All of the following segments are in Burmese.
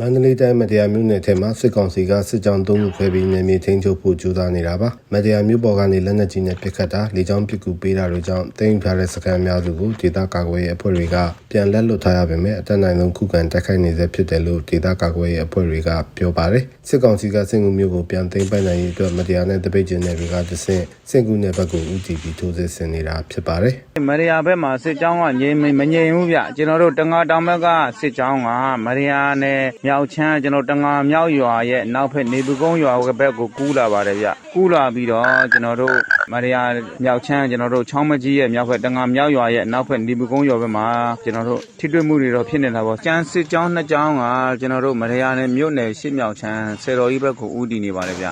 မန္တလေးတိုင်းမတရားမြို့နယ်ထဲမှာစစ်ကောင်စီကစစ်ကြောင်းသုံးခုခွဲပြီးနေမြေထိန်းချုပ်ဖို့ကြိုးစားနေတာပါမတရားမြို့ပေါ်ကနေလက်နက်ကြီးနဲ့ပစ်ခတ်တာလေကြောင်းပစ်ကူပေးတာတွေကြောင့်တင်းပြတဲ့စကန်များစုကိုဒေသကာကွယ်ရေးအဖွဲ့တွေကပြန်လက်လွတ်ထားရပေမဲ့အတက်နိုင်ဆုံးခုခံတိုက်ခိုက်နေဆဲဖြစ်တယ်လို့ဒေသကာကွယ်ရေးအဖွဲ့တွေကပြောပါတယ်စစ်ကောင်စီကစင်ကူမြို့ကိုပြန်သိမ်းပိုက်နိုင်ရေးအတွက်မတရားနဲ့တပိတ်ကျင်းတဲ့တွေကတဆင့်စင်ကူနယ်ဘက်ကိုဦးတည်ပြီးထိုးစစ်ဆင်နေတာဖြစ်ပါတယ် မရယာဘက်မှာစစ်ကြောင်းကငြိမ်မမငြိမ်ဘူးဗျကျွန်တော်တို့တငါတောင်ဘက်ကစစ်ကြောင်းကမရယာနဲ့မြောက်ချမ်းကျွန်တော်တငါမြောက်ရွာရဲ့နောက်ဖက်နေပူကုန်းရွာဘက်ကိုကူးလာပါတယ်ဗျကူးလာပြီးတော့ကျွန်တော်တို့မရယာမြောက်ချမ်းကျွန်တော်တို့ချောင်းမကြီးရဲ့မြောက်ဖက်တငါမြောက်ရွာရဲ့နောက်ဖက်နေပူကုန်းရွာဘက်မှာကျွန်တော်တို့ထိတွေ့မှုတွေတော့ဖြစ်နေတာပေါ့ကျန်းစစ်ကြောင်းနှစ်ကြောင်းကကျွန်တော်တို့မရယာနဲ့မြို့နယ်ရှစ်မြောက်ချမ်းဆယ်တော်ကြီးဘက်ကိုဦးတည်နေပါတယ်ဗျ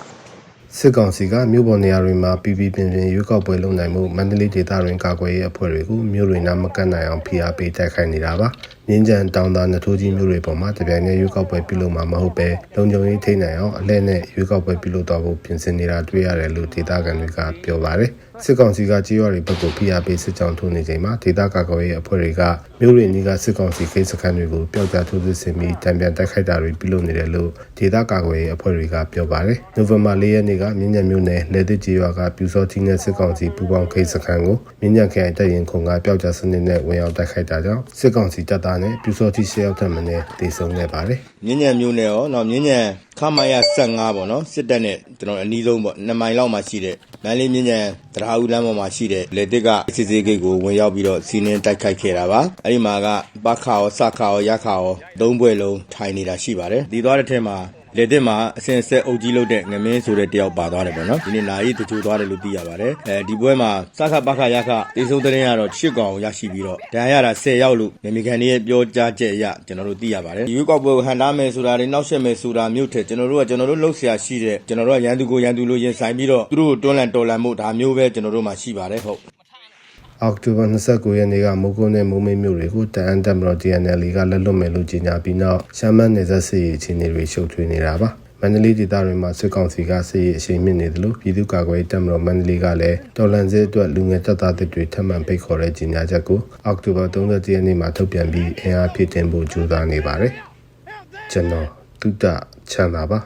စစ်ကောင်စီကမြို့ပေါ်နေရာတွေမှာပြည်ပြည်ပြင်းပြင်းရွေးကောက်ပွဲလုပ်နိုင်မှုမန္တလေးဒေသတွင်ကာကွယ်ရေးအဖွဲ့တွေကိုမြို့တွေနားမကတ်နိုင်အောင်ဖိအားပေးတိုက်ခိုက်နေတာပါ။မြင်းကြံတောင်သာနထိုးကြီးမြို့တွေပေါ်မှာတပြိုင်တည်းရွေးကောက်ပွဲပြုလုပ်မှာမဟုတ်ပဲလုံခြုံရေးထိန်းနိုင်အောင်အလဲနဲ့ရွေးကောက်ပွဲပြုလုပ်တော့ဖို့ပြင်ဆင်နေတာတွေ့ရတယ်လို့ဒေသခံတွေကပြောပါတယ်။စစ်ကောင်စီကကြေးရွာတွေဘက်ကိုဖိအားပေးစစ်ကြောင်းထိုးနေချိန်မှာဒေသကာကွယ်ရေးအဖွဲ့တွေကမြို့တွေနီးကစစ်ကောင်စီခိတ်စခန်းတွေကိုပျောက်ကြားထိုးစစ်ဆင်ပြီးတံပြန်တိုက်ခိုက်တာတွေပြုလုပ်နေတယ်လို့ဒေသကာကွယ်ရေးအဖွဲ့တွေကပြောပါတယ်။နိုဝင်ဘာ၄ရက်နေ့ကမြင်းညံမြို့နယ်လေသစ်ကြီးရွာကပြူစောကြီးနဲ့စစ်ကောင်စီပူးပေါင်းခိတ်စခန်းကိုမြင်းညံခရိုင်တပ်ရင်ခုံကပျောက်ကြားစနစ်နဲ့ဝင်ရောက်တိုက်ခိုက်တာကြောင့်စစ်ကောင်စီတပ်သားနဲ့ပြူစောကြီးရှေ့ရောက်တဲ့မင်းတေဆုံးခဲ့ပါတယ်။မြင်းညံမျိုးနဲ့ရောနော်မြင်းညံခမရ15ပေါ့နော်စစ်တပ်နဲ့ကျွန်တော်အနီးဆုံးပေါ့2မိုင်လောက်မှာရှိတဲ့မန်းလေးမြင်းညံတရားဦးလမ်းပေါ်မှာရှိတဲ့လေတစ်ကစစ်စေးဂိတ်ကိုဝင်ရောက်ပြီးတော့စီးနင်းတိုက်ခိုက်ခဲ့တာပါအဲ့ဒီမှာကပခါရောစခါရောရခါရောသုံးဘွဲ့လုံးထိုင်နေတာရှိပါတယ်ဒီသွားတဲ့ထဲမှာ လေတစ်မှာအစင်ဆက်အုပ်ကြီးလုပ်တဲ့ငမင်းဆိုတဲ့တယောက်ပါသွားတယ်ပေါ့နော်ဒီနေ့နာရီတချို့သွားတယ်လို့သိရပါတယ်အဲဒီပွဲမှာစခပခရခတေဆုံးတဲ့ရင်ကတော့ရှစ်ကောင်ရရှိပြီးတော့ဒဏ်ရာရတာ10ရောက်လို့နေမကန်တွေရဲ့ပြောကြားချက်အရကျွန်တော်တို့သိရပါတယ်ဒီရွေးကောက်ပွဲကိုဟန်တားမယ်ဆိုတာတွေနောက်ဆက်မယ်ဆိုတာမျိုးထက်ကျွန်တော်တို့ကကျွန်တော်တို့လှုပ်ရှားရှိတဲ့ကျွန်တော်တို့ကရန်သူကိုရန်သူလိုရင်ဆိုင်ပြီးတော့သူတို့ကိုတွန်းလှန်တော်လှန်မှုဒါမျိုးပဲကျွန်တော်တို့မှာရှိပါတယ်ဟုတ် အောက်တိုဘာ29ရက်နေ့ကမိုးကုန်းနဲ့မိုးမိတ်မြို့တွေကိုတအန်တက်မတော် DNL ကလက်လွတ်မယ်လို့ကြေညာပြီးနောက်ရှမ်းမန်းနေဆက်စစ်ရေးအခြေအနေတွေရှုပ်ထွေးနေတာပါမန္တလေးဒေသတွေမှာစစ်ကောင်စီကစစ်ရေးအရှိန်မြင့်နေတယ်လို့ပြည်သူ့ကာကွယ်ရေးတပ်မတော်မန္တလေးကလည်းတော်လန်စစ်အတွက်လူငယ်တပ်သားတွေထပ်မံပိတ်ခေါ်တဲ့ကြေညာချက်ကိုအောက်တိုဘာ30ရက်နေ့မှာထုတ်ပြန်ပြီးအင်အားဖြည့်တင်ဖို့ကြိုးစားနေပါတယ်ကျွန်တော်တုဒ္ဒချမ်းသာပါ